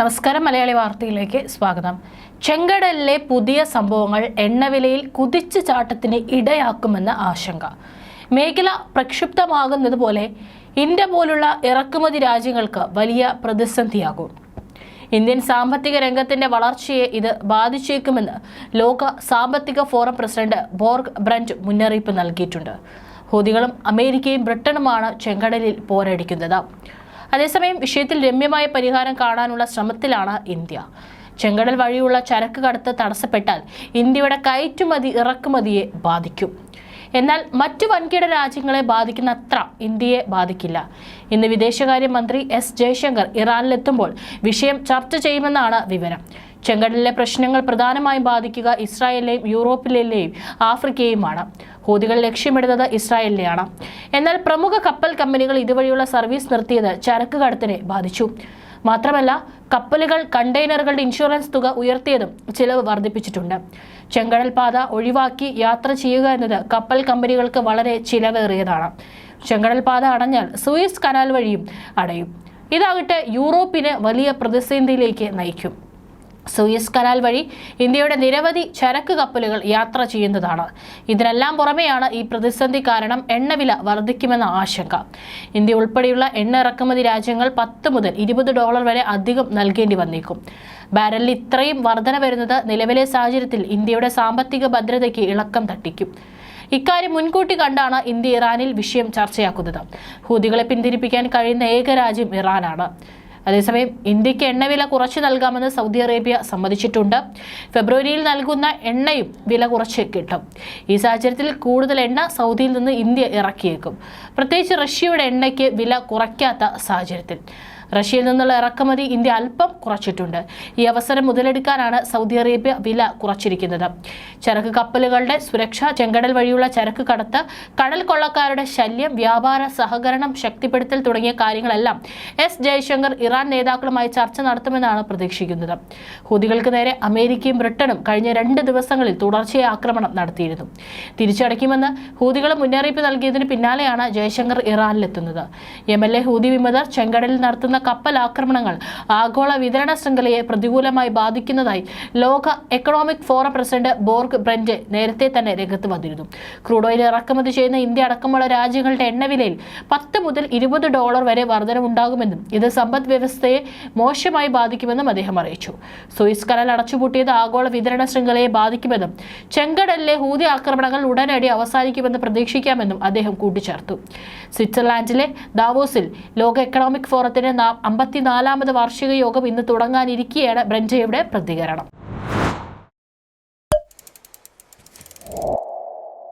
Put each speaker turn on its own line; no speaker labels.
നമസ്കാരം മലയാളി വാർത്തയിലേക്ക് സ്വാഗതം. ചെങ്കടലിലെ പുതിയ സംഭവങ്ങൾ എണ്ണവിലയിൽ കുതിച്ചു ചാട്ടത്തിന് ഇടയാക്കുമെന്ന ആശങ്ക. മേഖല പ്രക്ഷുബ്ധമാകുന്നത് പോലെ ഇന്ത്യ പോലുള്ള ഇറക്കുമതി രാജ്യങ്ങൾക്ക് വലിയ പ്രതിസന്ധിയാകും. ഇന്ത്യൻ സാമ്പത്തിക രംഗത്തിന്റെ വളർച്ചയെ ഇത് ബാധിച്ചേക്കുമെന്ന് ലോക സാമ്പത്തിക ഫോറം പ്രസിഡന്റ് ബോർഗ് ബ്രന്റ് മുന്നറിയിപ്പ് നൽകിയിട്ടുണ്ട്. ഹൂതികളും അമേരിക്കയും ബ്രിട്ടനുമാണ് ചെങ്കടലിൽ പോരടിക്കുന്നത്. അതേസമയം വിഷയത്തിൽ രമ്യമായ പരിഹാരം കാണാനുള്ള ശ്രമത്തിലാണ് ഇന്ത്യ. ചെങ്കടൽ വഴിയുള്ള ചരക്ക് കടത്ത് തടസ്സപ്പെട്ടാൽ ഇന്ത്യയുടെ കയറ്റുമതി ഇറക്കുമതിയെ ബാധിക്കും. എന്നാൽ മറ്റു വൻകിട രാജ്യങ്ങളെ ബാധിക്കുന്ന അത്ര ഇന്ത്യയെ ബാധിക്കില്ല. ഇന്ന് വിദേശകാര്യമന്ത്രി എസ് ജയശങ്കർ ഇറാനിലെത്തുമ്പോൾ വിഷയം ചർച്ച ചെയ്യുമെന്നാണ് വിവരം. ചെങ്കടലിലെ പ്രശ്നങ്ങൾ പ്രധാനമായും ബാധിക്കുക ഇസ്രായേലിലെയും യൂറോപ്പിലെയും ആഫ്രിക്കയെയുമാണ്. ഹോദികൾ ലക്ഷ്യമിടുന്നത് ഇസ്രായേലിനെയാണ്. എന്നാൽ പ്രമുഖ കപ്പൽ കമ്പനികൾ ഇതുവഴിയുള്ള സർവീസ് നിർത്തിയത് ചരക്ക് കടത്തിനെ ബാധിച്ചു. മാത്രമല്ല കപ്പലുകൾ കണ്ടെയ്നറുകളുടെ ഇൻഷുറൻസ് തുക ഉയർത്തിയതും ചിലവ് വർദ്ധിപ്പിച്ചിട്ടുണ്ട്. ചെങ്കടൽ പാത ഒഴിവാക്കി യാത്ര ചെയ്യുക എന്നത് കപ്പൽ കമ്പനികൾക്ക് വളരെ ചിലവേറിയതാണ്. ചെങ്കടൽ പാത അടഞ്ഞാൽ സൂയിസ് കനാൽ വഴിയും അടയും. ഇതാകട്ടെ യൂറോപ്പിനെ വലിയ പ്രതിസന്ധിയിലേക്ക് നയിക്കും. സൂയസ് കനാൽ വഴി ഇന്ത്യയുടെ നിരവധി ചരക്ക് കപ്പലുകൾ യാത്ര ചെയ്യുന്നതാണ്. ഇതിനെല്ലാം പുറമെയാണ് ഈ പ്രതിസന്ധി കാരണം എണ്ണവില വർദ്ധിക്കുമെന്ന ആശങ്ക. ഇന്ത്യ ഉൾപ്പെടെയുള്ള എണ്ണ ഇറക്കുമതി രാജ്യങ്ങൾ പത്ത് മുതൽ ഇരുപത് ഡോളർ വരെ അധികം നൽകേണ്ടി വന്നേക്കും. ബാരലിൽ ഇത്രയും വർധന വരുന്നത് നിലവിലെ സാഹചര്യത്തിൽ ഇന്ത്യയുടെ സാമ്പത്തിക ഭദ്രതയ്ക്ക് ഇളക്കം തട്ടിക്കും. ഇക്കാര്യം മുൻകൂട്ടി കണ്ടാണ് ഇന്ത്യ ഇറാനിൽ വിഷയം ചർച്ചയാക്കുന്നത്. ഹൂതികളെ പിന്തിരിപ്പിക്കാൻ കഴിയുന്ന ഏക രാജ്യം ഇറാനാണ്. അതേസമയം ഇന്ത്യയ്ക്ക് എണ്ണവില കുറച്ച് നൽകാമെന്ന് സൗദി അറേബ്യ സമ്മതിച്ചിട്ടുണ്ട്. ഫെബ്രുവരിയിൽ നൽകുന്ന എണ്ണയും വില കുറച്ച് കിട്ടും. ഈ സാഹചര്യത്തിൽ കൂടുതൽ എണ്ണ സൗദിയിൽ നിന്ന് ഇന്ത്യ ഇറക്കിയേക്കും. പ്രത്യേകിച്ച് റഷ്യയുടെ എണ്ണയ്ക്ക് വില കുറയ്ക്കാത്ത സാഹചര്യത്തിൽ. റഷ്യയിൽ നിന്നുള്ള ഇറക്കുമതി ഇന്ത്യ അല്പം കുറച്ചിട്ടുണ്ട്. ഈ അവസരം മുതലെടുക്കാനാണ് സൗദി അറേബ്യ വില കുറച്ചിരിക്കുന്നത്. ചരക്ക് കപ്പലുകളുടെ സുരക്ഷ ചെങ്കടൽ വഴിയുള്ള ചരക്ക് കടത്ത് കടൽ കൊള്ളക്കാരുടെ ശല്യം വ്യാപാര സഹകരണം ശക്തിപ്പെടുത്തൽ തുടങ്ങിയ കാര്യങ്ങളെല്ലാം എസ് ജയശങ്കർ ഇറാൻ നേതാക്കളുമായി ചർച്ച നടത്തുമെന്നാണ് പ്രതീക്ഷിക്കുന്നത്. ഹൂതികൾക്ക് നേരെ അമേരിക്കയും ബ്രിട്ടനും കഴിഞ്ഞ രണ്ട് ദിവസങ്ങളിൽ തുടർച്ചയായ ആക്രമണം നടത്തിയിരുന്നു. തിരിച്ചടയ്ക്കുമെന്ന് ഹൂതികൾ മുന്നറിയിപ്പ് നൽകിയതിന് പിന്നാലെയാണ് ജയശങ്കർ ഇറാനിലെത്തുന്നത്. യമനിലെ ഹൂതി വിമതർ ചെങ്കടലിൽ നടത്തുന്ന കപ്പൽ ആക്രമണങ്ങൾ ആഗോള വിതരണ ശൃംഖലയെ പ്രതികൂലമായി ബാധിക്കുന്നതായി ലോക economic forum president Borge Brende നേരത്തെ തന്നെ രംഗത്ത് വന്നിരുന്നു. ക്രൂഡ് ഓയിൽ ഇറക്കുമതി ചെയ്യുന്ന ഇന്ത്യ അടക്കമുള്ള രാജ്യങ്ങളുടെ എണ്ണവിലയിൽ പത്ത് മുതൽ ഇരുപത് ഡോളർ വരെ വർധനവുണ്ടാകുമെന്നും ഇത് സമ്പദ് വ്യവസ്ഥയെ മോശമായി ബാധിക്കുമെന്നും അദ്ദേഹം അറിയിച്ചു. സൂയിസ് കനാൽ അടച്ചുപൂട്ടിയത് ആഗോള വിതരണ ശൃംഖലയെ ബാധിക്കുമെന്നും ചെങ്കടലിലെ ഹൂതി ആക്രമണങ്ങൾ ഉടനടി അവസാനിക്കുമെന്ന് പ്രതീക്ഷിക്കാമെന്നും അദ്ദേഹം കൂട്ടിച്ചേർത്തു. സ്വിറ്റ്സർലാൻഡിലെ ദാവോസിൽ ലോക എക്കണോമിക് ഫോറത്തിന്റെ അമ്പത്തിനാലാമത് വാർഷിക യോഗം ഇന്ന് തുടങ്ങാനിരിക്കെയാണ് ബ്രൻഡയുടെ പ്രതികരണം.